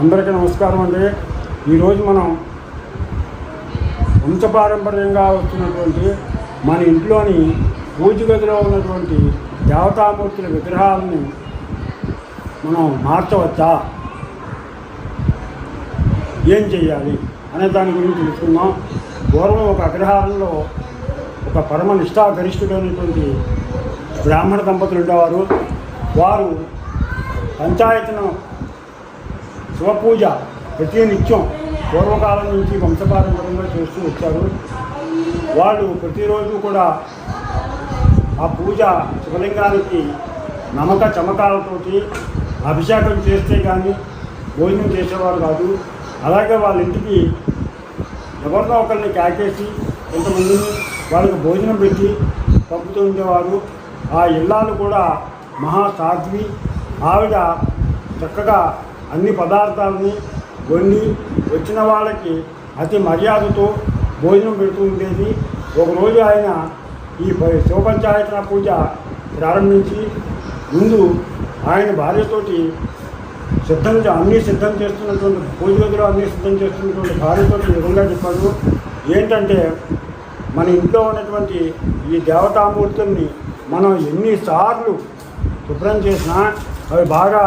అందరికీ నమస్కారం అండి. ఈరోజు మనం వంశపారంపర్యంగా వస్తున్నటువంటి మన ఇంట్లోని పూజ గదిలో ఉన్నటువంటి దేవతామూర్తుల విగ్రహాలని మనం మార్చవచ్చా? ఏం చేయాలి అనే దాని గురించి తెలుసుకుందాం. పూర్వం ఒక అగ్రహారంలో ఒక పరమ నిష్ఠాగరిష్ఠుడైనటువంటి బ్రాహ్మణ దంపతులు ఉండేవారు. వారు పంచాయతీను శివపూజ ప్రతి నిత్యం పూర్వకాలం నుంచి వంశపారంపరంగా చేస్తూ వచ్చారు. వాళ్ళు ప్రతిరోజు కూడా ఆ పూజ శివలింగానికి నమక చమకాలతోటి అభిషేకం చేస్తే కానీ భోజనం చేసేవారు కాదు. అలాగే వాళ్ళ ఇంటికి ఎవరినో ఒకరిని కాకేసి కొంతమందిని వాళ్ళకి భోజనం పెట్టి పంపుతూ ఉండేవారు. ఆ ఇల్లాలు కూడా మహా సాధ్వి. ఆవిడ చక్కగా అన్ని పదార్థాలని వండి వచ్చిన వాళ్ళకి అతి మర్యాదతో భోజనం పెడుతూ ఉండేది. ఒకరోజు ఆయన ఈ శివపంచాయతన పూజ ప్రారంభించి ముందు ఆయన భార్యతోటి సిద్ధం అన్నీ సిద్ధం చేస్తున్నటువంటి పూజ గదిలో అన్నీ సిద్ధం చేస్తున్నటువంటి భార్యతో ఈ విధంగా చెప్పాడు. ఏంటంటే మన ఇంట్లో ఉన్నటువంటి ఈ దేవతామూర్తుల్ని మనం ఎన్నిసార్లు శుభ్రం చేసినా అవి బాగా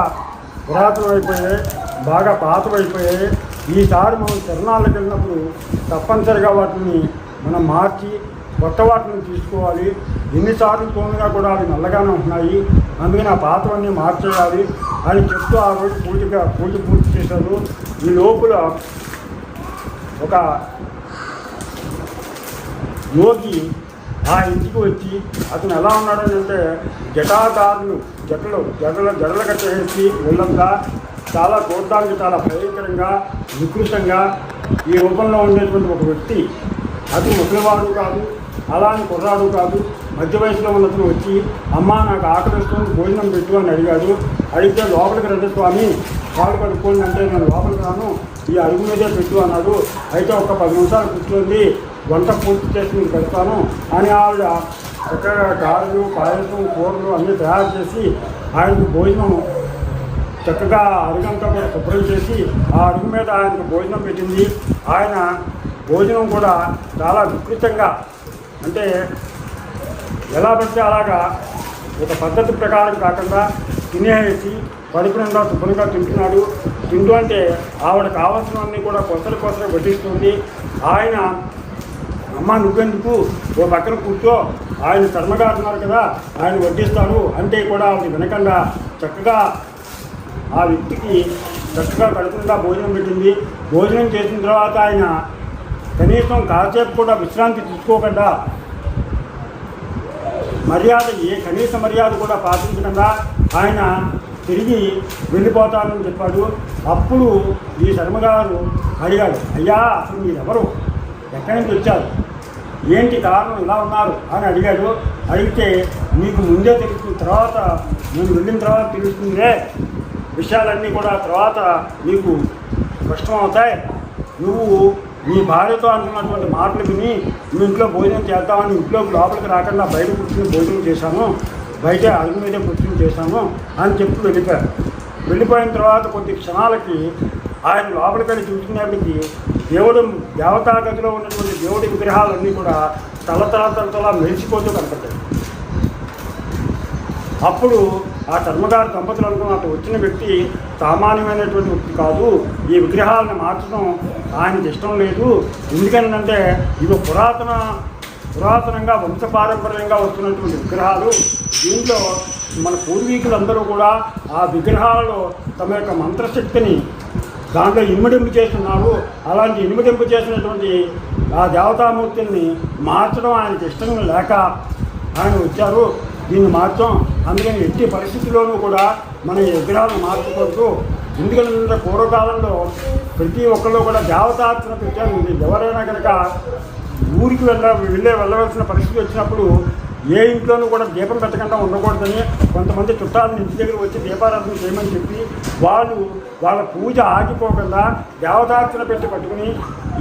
పురాతనమైపోయాయి బాగా పాతమైపోయాయి ఈసారి మనం తిరణాలకు వెళ్ళినప్పుడు తప్పనిసరిగా వాటిని మనం మార్చి కొత్త వాటిని తీసుకోవాలి. ఎన్నిసార్లు తోనుగా కూడా అవి నల్లగానే ఉంటున్నాయి. అందుకని ఆ పాతవన్నీ మార్చేయాలి. అని చెప్తూ ఆ రోజు పూజగా పూజ పూర్తి చేశారు. ఈ లోపల ఒక యోగి ఆ ఇంటికి వచ్చి అతను ఎలా ఉన్నాడని అంటే జటాదారులు జటలు జడల జడలు కట్టేసి ఒళ్ళంతా చాలా చూడడానికి చాలా భయంకరంగా వికృతంగా ఈ రూపంలో ఉండేటువంటి ఒక వ్యక్తి. అది ముసలివాడు కాదు అలాని కుర్రాడు కాదు. మధ్య వయసులో ఉన్నతను వచ్చి అమ్మ నాకు ఆకలిస్తుంది భోజనం పెట్టు అని అడిగాడు. అడిగితే లోపలికి రండి స్వామి కాళ్ళు కడుక్కోండి అంటే నేను లోపలికి రాను. ఈ అడుగు మీదే పెట్టు అన్నాడు. అయితే ఒక పది నిమిషాలు కూర్చోండి వంట పూర్తి చేసి నేను పెడతాను అని ఆవిడ చక్కగా గారెలు పాయసం కూరలు అన్నీ తయారు చేసి ఆయనకు భోజనం చక్కగా అరుగంతా కూడా శుభ్రం చేసి ఆ అరుగు మీద ఆయనకు భోజనం పెట్టింది. ఆయన భోజనం కూడా చాలా వికృతంగా అంటే ఎలా పడితే అలాగా ఒక పద్ధతి ప్రకారం కాకుండా తినేసి కడుపు నిండా శుభ్రంగా తింటున్నాడు. తింటూ అంటే ఆవిడ కావాల్సినవన్నీ కూడా కొసలు కొసలు వడ్డిస్తుంది. ఆయన అమ్మ నువ్వెందుకు? ఓ పక్కన కూర్చో. ఆయన కర్మగారు ఉన్నారు కదా ఆయన వడ్డిస్తాడు అంటే కూడా ఆవిడ వినకుండా చక్కగా ఆ వ్యక్తికి చక్కగా కడుపుకుండా భోజనం పెట్టింది. భోజనం చేసిన తర్వాత ఆయన కనీసం కాసేపు కూడా విశ్రాంతి తీసుకోకుండా మర్యాద ఏ కనీస మర్యాద కూడా పాటించకుండా ఆయన తిరిగి వెళ్ళిపోతానని చెప్పాడు. అప్పుడు ఈ శర్మగారు అడిగాడు అయ్యా అసలు మీరెవరు? ఎక్కడి నుంచి వచ్చారు ఏంటి కారణం ఇలా ఉన్నారు అని అడిగాడు. అడిగితే నీకు ముందే తెలుస్తుంది తర్వాత నేను వెళ్ళిన తర్వాత తెలుస్తుందే విషయాలన్నీ కూడా తర్వాత నీకు స్పష్టమవుతాయి. నువ్వు నీ భార్యతో అనుకున్నటువంటి మాటలు విని మీ ఇంట్లో భోజనం చేద్దామని ఇంట్లో లోపలికి రాకుండా బయట కూర్చుని భోజనం చేశాను. బయట అడుగు మీదే కూర్చుని చేశాను అని చెప్పి వెళ్ళిపోయారు. వెళ్ళిపోయిన తర్వాత కొద్ది క్షణాలకి ఆయన లోపలికని వెళ్ళి చూసుకునేప్పటికి దేవుడు దేవతాగతిలో ఉన్నటువంటి దేవుడి విగ్రహాలన్నీ కూడా తలతలతలతలా తల మెరిసిపోతూ కనపడ్డాయి. అప్పుడు ఆ చర్మగారి దంపతులు అనుకున్నట్టు వచ్చిన వ్యక్తి సామాన్యమైనటువంటి వ్యక్తి కాదు ఈ విగ్రహాలను మార్చడం ఆయనకి ఇష్టం లేదు. ఎందుకంటే ఇవి పురాతన పురాతనంగా వంశపారంపర్యంగా వస్తున్నటువంటి విగ్రహాలు. దీంట్లో మన పూర్వీకులందరూ కూడా ఆ విగ్రహాలలో తమ యొక్క మంత్రశక్తిని దాంట్లో ఇమ్మడింపు చేస్తున్నారు. అలాంటి ఇమ్మడింపు చేసినటువంటి ఆ దేవతామూర్తుల్ని మార్చడం ఆయనకి ఇష్టం లేక ఆయన వచ్చారు. దీన్ని మార్చడం అందుకని ఎట్టి పరిస్థితుల్లోనూ కూడా మన విగ్రహాలను మార్చకూడదు. ఎందుకంటే పూర్వకాలంలో ప్రతి ఒక్కళ్ళు కూడా దేవతార్చన పెట్టారు. ఎవరైనా కనుక ఊరికి వెళ్ళ వెళ్ళే వెళ్ళవలసిన పరిస్థితి వచ్చినప్పుడు ఏ ఇంట్లోనూ కూడా దీపం పెట్టకుండా ఉండకూడదని కొంతమంది చుట్టాలను ఇంటి దగ్గర వచ్చి దీపారాధన చేయమని చెప్పి వాళ్ళు వాళ్ళ పూజ ఆగిపోకుండా దేవతార్చన పెట్టి పట్టుకుని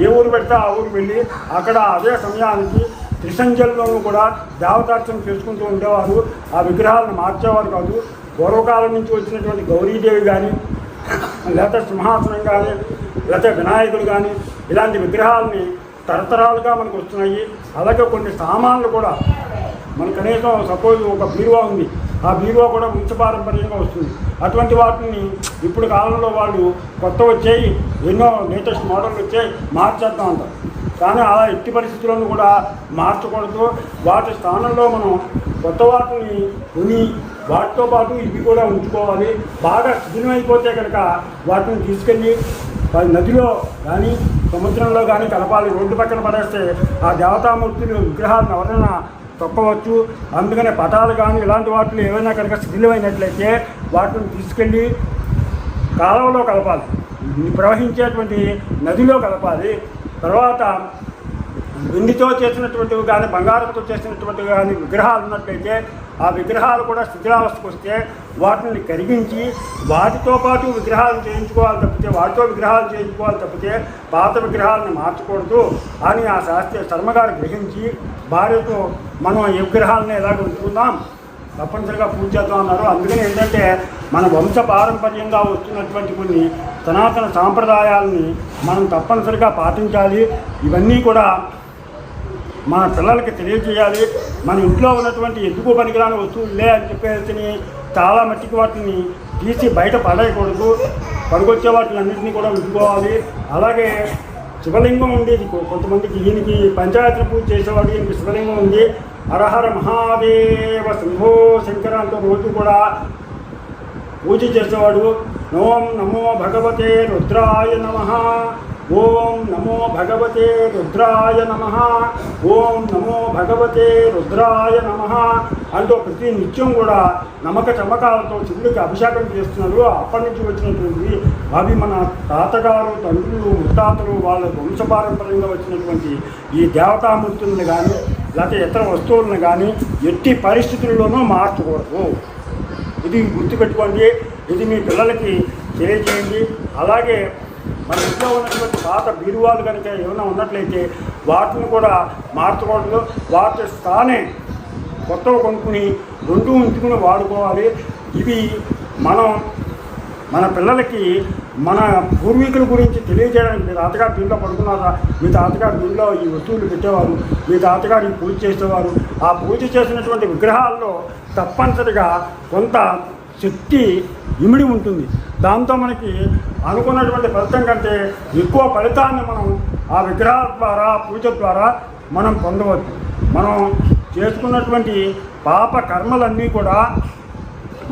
ఏ ఊరు పెడితే ఆ ఊరు వెళ్ళి అక్కడ అదే సమయానికి త్రిసంజల్లోనూ కూడా దేవతార్చన చేసుకుంటూ ఉండేవారు. ఆ విగ్రహాలను మార్చేవారు కాదు. పూర్వకాలం నుంచి వచ్చినటువంటి గౌరీదేవి కానీ లేకపోతే సింహాసనం కానీ లేకపోతే వినాయకుడు కానీ ఇలాంటి విగ్రహాలని తరతరాలుగా మనకు వస్తున్నాయి. అలాగే కొన్ని సామాన్లు కూడా మన కనీసం సపోజ్ ఒక బీరువా ఉంది. ఆ బీరువా కూడా వంశపారంపర్యంగా వస్తుంది. అటువంటి వాటిని ఇప్పుడు కాలంలో వాళ్ళు కొత్త వచ్చాయి ఎన్నో లేటెస్ట్ మోడల్ వచ్చాయి మార్చేద్దాం అంటారు. కానీ అలా ఎట్టి పరిస్థితులను కూడా మార్చకూడదు. వాటి స్థానంలో మనం కొత్త వాటిని కొని వాటితో పాటు ఇవి కూడా ఉంచుకోవాలి. బాగా శిథిలమైపోతే కనుక వాటిని తీసుకెళ్ళి నదిలో కానీ సముద్రంలో కానీ కలపాలి. రోడ్డు పక్కన పడేస్తే ఆ దేవతామూర్తులు విగ్రహాలను ఎవరైనా తొక్కవచ్చు అందుకనే పటాలు కానీ ఇలాంటి వాటిలో ఏవైనా కనుక శిథిలమైనట్లయితే వాటిని తీసుకెళ్ళి కాలువలో కలపాలి. ప్రవహించేటువంటి నదిలో కలపాలి. తర్వాత వెండితో చేసినటువంటివి కానీ బంగారంతో చేసినటువంటివి కానీ విగ్రహాలు ఉన్నట్లయితే ఆ విగ్రహాలు కూడా శిథిలావస్థకు వస్తే వాటిని కరిగించి వాటితో పాటు విగ్రహాలు చేయించుకోవాలి తప్పితే వాటితో విగ్రహాలు చేయించుకోవాలి తప్పితే పాత విగ్రహాలను మార్చకూడదు అని ఆ శాస్త్రీయ శర్మగారు గ్రహించి భార్యతో మనం ఈ విగ్రహాలను ఎలాగ ఉంచుకుందాం? తప్పనిసరిగా పూజ చేద్దాం అన్నారు. అందుకని ఏంటంటే మన వంశ పారంపర్యంగా వస్తున్నటువంటి కొన్ని సనాతన సాంప్రదాయాలని మనం తప్పనిసరిగా పాటించాలి. ఇవన్నీ కూడా మన పిల్లలకి తెలియజేయాలి. మన ఇంట్లో ఉన్నటువంటి ఎందుకు పనికిరాని వస్తువులే అని చెప్పేసి చాలా మట్టికి వాటిని తీసి బయట పడేయకూడదు. పడుకొచ్చే వాటిని అన్నింటినీ కూడా ఉంచుకోవాలి. అలాగే శివలింగం ఉండేది కొంతమందికి ఈయనకి పంచాయతీ పూజ చేసేవాడు ఈయనకి శివలింగం ఉంది. హరహర మహాదేవ శంభో శంకర అంటూ రోజు కూడా పూజ చేసేవాడు. ఓం నమో భగవతే రుద్రాయ నమ. ఓం నమో భగవతే రుద్రాయ నమ. ఓం నమో భగవతే రుద్రాయ నమ. అంటూ ప్రతి నిత్యం కూడా నమ్మక చమకాలతో శివుడికి అభిషేకం చేస్తున్నారు. అప్పటి నుంచి వచ్చినటువంటి అవి మన తాతగారు తండ్రులు ముత్తాతలు వాళ్ళ వంశపారంపర్యంగా వచ్చినటువంటి ఈ దేవతామూర్తులను కానీ లేకపోతే ఇతర వస్తువులను కానీ ఎట్టి పరిస్థితుల్లోనూ మార్చకూడదు. ఇది గుర్తుపెట్టుకోండి. ఇది మీ పిల్లలకి తెలియజేయండి. అలాగే మన ఇంట్లో ఉన్నటువంటి పాత బీరువాలు కనుక ఏమైనా ఉన్నట్లయితే వాటిని కూడా మార్చకూడదు వాటి స్థానే కొత్తవి కొనుక్కుని రెండు ఉంచుకుని వాడుకోవాలి. ఇవి మనం మన పిల్లలకి మన పూర్వీకుల గురించి తెలియజేయడానికి మీ తాతగారు దీంట్లో పడుకున్నారా? మీ తాతగారు దీనిలో ఈ వస్తువులు పెట్టేవారు మీ తాతగారు ఈ పూజ చేసేవారు. ఆ పూజ చేసినటువంటి విగ్రహాల్లో తప్పనిసరిగా కొంత శక్తి ఇమిడి ఉంటుంది. దాంతో మనకి అనుకున్నటువంటి ఫలితం కంటే ఎక్కువ ఫలితాన్ని మనం ఆ విగ్రహాల ద్వారా పూజ ద్వారా మనం పొందవచ్చు. మనం చేసుకున్నటువంటి పాప కర్మలన్నీ కూడా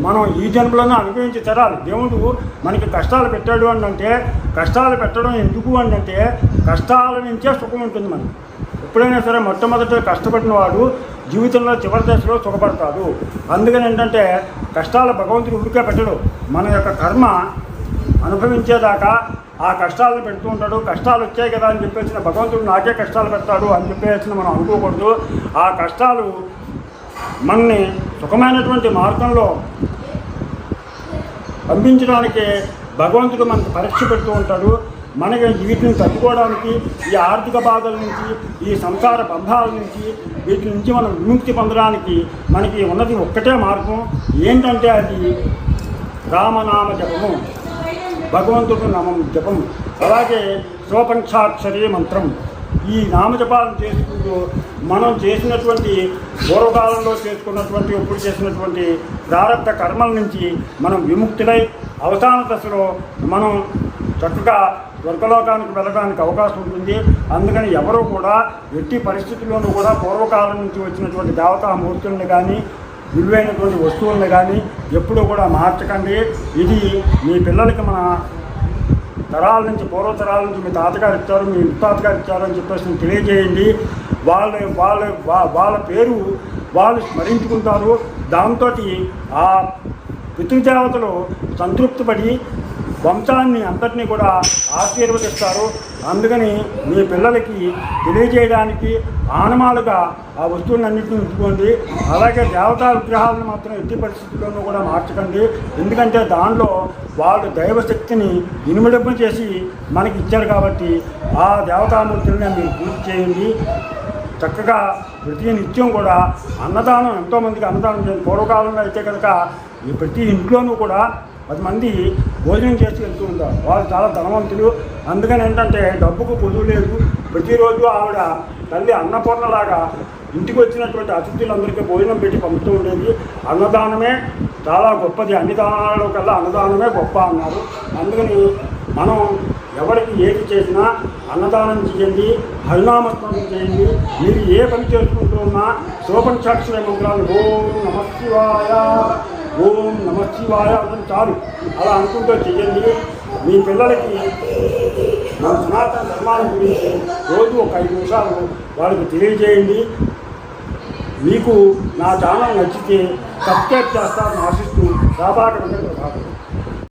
మనం ఈ జన్మలోనే అనుభవించి తరాలి దేవుడు మనకి కష్టాలు పెట్టాడు అని అంటే కష్టాలు పెట్టడం ఎందుకు అని అంటే కష్టాల నుంచే సుఖం ఉంటుంది మనకి. ఎప్పుడైనా సరే మొట్టమొదట కష్టపడిన వాడు జీవితంలో చివరి దశలో సుఖపడతాడు. అందుకని ఏంటంటే కష్టాలు భగవంతుడు ఊరికే పెట్టడు. మన యొక్క కర్మ అనుభవించేదాకా ఆ కష్టాలను పెడుతూ ఉంటాడు. కష్టాలు వచ్చాయి కదా అని చెప్పేసిన భగవంతుడు నాకే కష్టాలు పెడతాడు అని చెప్పేసిన మనం అనుకోకూడదు. ఆ కష్టాలు మనని సుఖమైనటువంటి మార్గంలో పంపించడానికి భగవంతుడు మనకు పరీక్ష పెడుతూ ఉంటాడు. మనకి వీటిని తట్టుకోవడానికి ఈ ఆర్థిక బాధల నుంచి ఈ సంసార బంధాల నుంచి వీటి నుంచి మనం విముక్తి పొందడానికి మనకి ఉన్నది ఒక్కటే మార్గం. ఏంటంటే అది రామనామ జపము భగవంతుడు నామం జపం అలాగే శివపంచాక్షరి మంత్రం. ఈ నామజపాలను చేసుకుంటూ మనం చేసినటువంటి పూర్వకాలంలో చేసుకున్నటువంటి ఇప్పుడు చేసినటువంటి ప్రారంభ కర్మల నుంచి మనం విముక్తులై అవసాన దశలో మనం చక్కగా స్వర్గలోకానికి వెళ్ళడానికి అవకాశం ఉంటుంది. అందుకని ఎవరూ కూడా ఎట్టి పరిస్థితుల్లోనూ కూడా పూర్వకాలం నుంచి వచ్చినటువంటి దేవతా మూర్తులను కానీ విలువైనటువంటి వస్తువులను కానీ ఎప్పుడూ కూడా మార్చకండి. ఇది మీ పిల్లలకి మన తరాల నుంచి పూర్వ తరాల నుంచి మీ తాతగారు ఇచ్చారు మీ ముత్తాతగారు ఇచ్చారు అని చెప్పేసి తెలియజేయండి. వాళ్ళ వాళ్ళ వాళ్ళ పేరు వాళ్ళు స్మరించుకుంటారు. దాంతో ఆ పితృదేవతలు సంతృప్తిపడి వంశాన్ని అంతటినీ కూడా ఆశీర్వదిస్తారు. అందుకని మీ పిల్లలకి తెలియజేయడానికి ఆనమాలుగా ఆ వస్తువులన్నింటినీ ఉంచుకోండి. అలాగే దేవతా విగ్రహాలను మాత్రం ఎట్టి పరిస్థితుల్లోనూ కూడా మార్చకండి. ఎందుకంటే దానిలో వాళ్ళు దైవశక్తిని ఇనుమడింప చేసి మనకి ఇచ్చారు కాబట్టి ఆ దేవతామూర్తుల్ని మీరు పూజ చేయండి. చక్కగా ప్రతి నిత్యం కూడా అన్నదానం ఎంతోమందికి అన్నదానం చేయండి. పూర్వకాలంలో అయితే కనుక ఈ ప్రతి ఇంట్లోనూ కూడా పది మంది భోజనం చేసి వెళ్తూ ఉంటారు. వాళ్ళు చాలా ధనవంతులు. అందుకని ఏంటంటే డబ్బుకు పొదువు లేదు. ప్రతిరోజు ఆవిడ తల్లి అన్నపూర్ణలాగా ఇంటికి వచ్చినటువంటి అతిథులందరికీ భోజనం పెట్టి పంపుతూ ఉండేది. అన్నదానమే చాలా గొప్పది. అన్ని దానాలలో కల్లా అన్నదానమే గొప్ప అన్నారు. అందుకని మనం ఎవరికి ఏది చేసినా అన్నదానం చేయండి హరినామస్మరణ చేయండి. మీరు ఏ పని చేసుకుంటూ ఉన్నా సాక్షి మంత్రాలు ఓం నమ ఓం నమ శివాయ అని చాలు. అలా అనుకుంటూ చెయ్యండి. మీ పిల్లలకి మన సనాతన ధర్మాల గురించి రోజు ఒక ఐదు నిమిషాలు వాళ్ళకి తెలియజేయండి. మీకు నా ఛానల్ నచ్చితే సబ్స్క్రైబ్ చేస్తారని ఆశిస్తూ రాబాట వెంకట